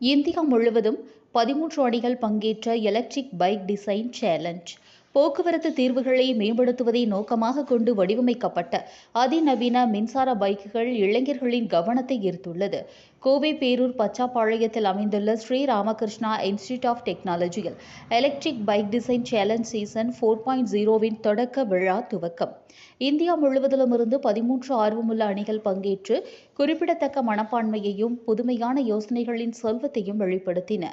India முழுவதும் பதிமூன்று அணிகள் பங்கேற்ற எலக்ட்ரிக் பைக் டிசைன் சேலஞ்ச் போக்குவரத்து தீர்வுகளை மேம்படுத்துவதை நோக்கமாக கொண்டு வடிவமைக்கப்பட்ட அதிநவீன மின்சார பைக்குகள் இளைஞர்களின் கவனத்தை ஈர்த்துள்ளது. கோவை பேரூர் பச்சாப்பாளையத்தில் அமைந்துள்ள ஸ்ரீ ராமகிருஷ்ணா இன்ஸ்டிடியூட் ஆஃப் டெக்னாலஜியில் electric bike design challenge season four point ஜீரோவின் தொடக்க விழா துவக்கம். இந்தியா முழுவதிலுமிருந்து பதிமூன்று ஆர்வமுள்ள அணிகள் பங்கேற்று குறிப்பிடத்தக்க மனப்பான்மையையும் புதுமையான யோசனைகளின் செல்வத்தையும் வெளிப்படுத்தின.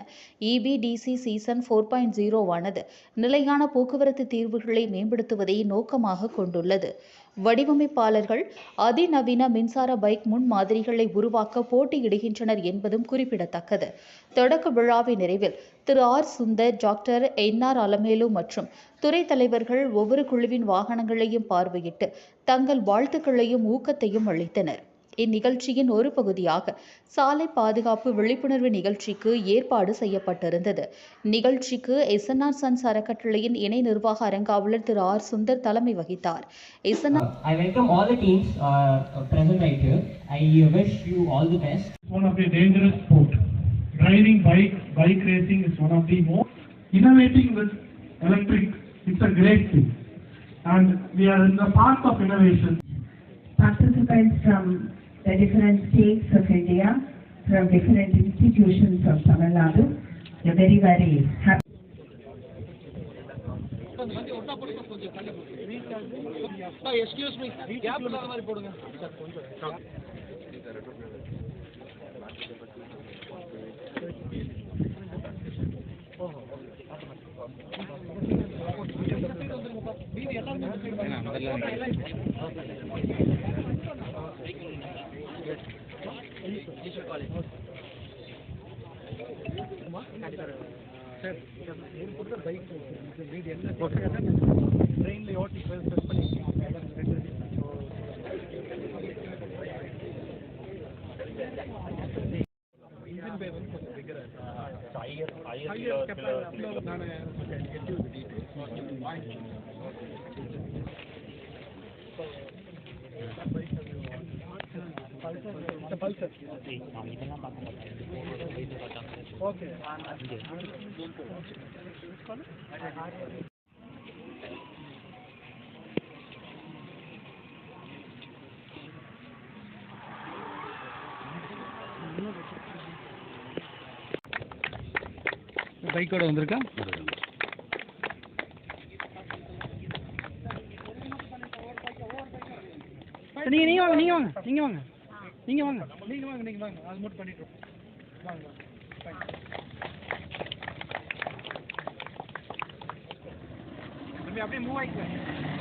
இபிடிசி சீசன் ஃபோர் பாயிண்ட் ஜீரோவானது நிலையான போக்குவரத்து தீர்வுகளை மேம்படுத்துவதை நோக்கமாக கொண்டுள்ளது. வடிவமைப்பாளர்கள் அதிநவீன மின்சார பைக் முன்மாதிரிகளை உருவாக்க போட்டியிடுகின்றனர் என்பதும் குறிப்பிடத்தக்கது. தொடக்க விழாவின் நிறைவில் Thiru. R. Sundar doctor N. R. Alamelu மற்றும் துறை தலைவர்கள் ஒவ்வொரு குழுவின் வாகனங்களையும் பார்வையிட்டு தங்கள் வாழ்த்துக்களையும் ஊக்கத்தையும் அளித்தனர். இந்நிகழ்ச்சியின் ஒரு பகுதியாக சாலை பாதுகாப்பு விழிப்புணர்வு நிகழ்ச்சிக்கு ஏற்பாடு செய்யப்பட்டிருந்தது நிகழ்ச்சிக்கு எஸ்என்ஆர் சன்ஸ் அறக்கட்டளையின் இணை நிர்வாக அரங்காவலர் திரு ஆர் சுந்தர் தலைமை வகித்தார் SNR I welcome all the teams uh, present right here. I wish you all the best. It's one of the dangerous sport. Driving bike, bike racing is one of the most innovating with electric. It's a great thing. And we are in the path of innovation. participants from the different states of India, from different institutions of Tamil Nadu. We're very, very happy. ட்ரெயினில் ஓட்டி set பண்ணிருக்கீங்க engine பே வந்து கொஞ்சம் பிகராக இருக்கு higher நான் பைக்கோட வந்திருக்கா? நீங்க நீங்க வாங்க நீங்க வாங்க நீங்க வாங்க. நீங்கள் வாங்க நீங்கள் வாங்க நீங்கள் வாங்க. அது மட்டும் பண்ணிட்டு வாங்க தம்பி அப்படியே மூவ் ஆகிக்கலாம்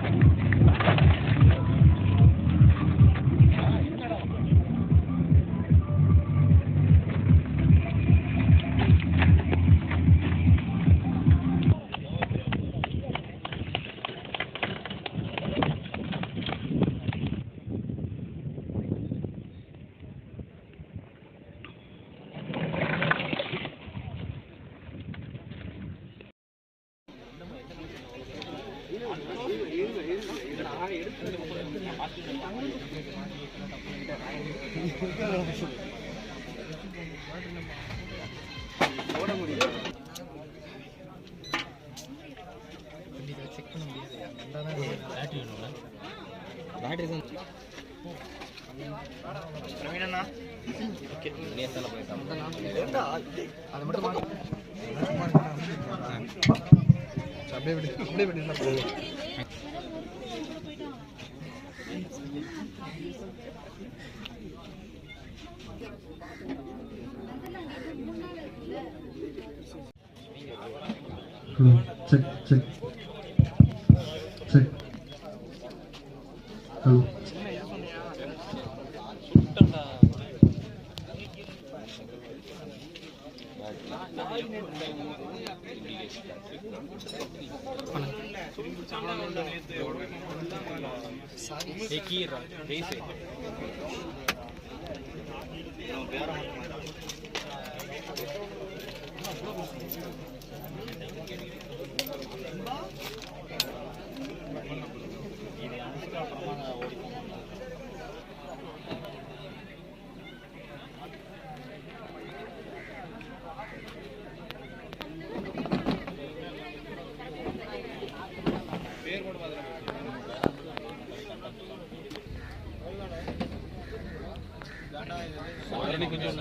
செக் பண்ண பேட்டரி வேணும்ல பேட்டரி தான். பிரவீனா ஓகே நேத்தால போயிட்டான் அது மட்டும் அப்படியே விடு அப்படியே விடு check check check hello sorry check check Dharani కొంచెం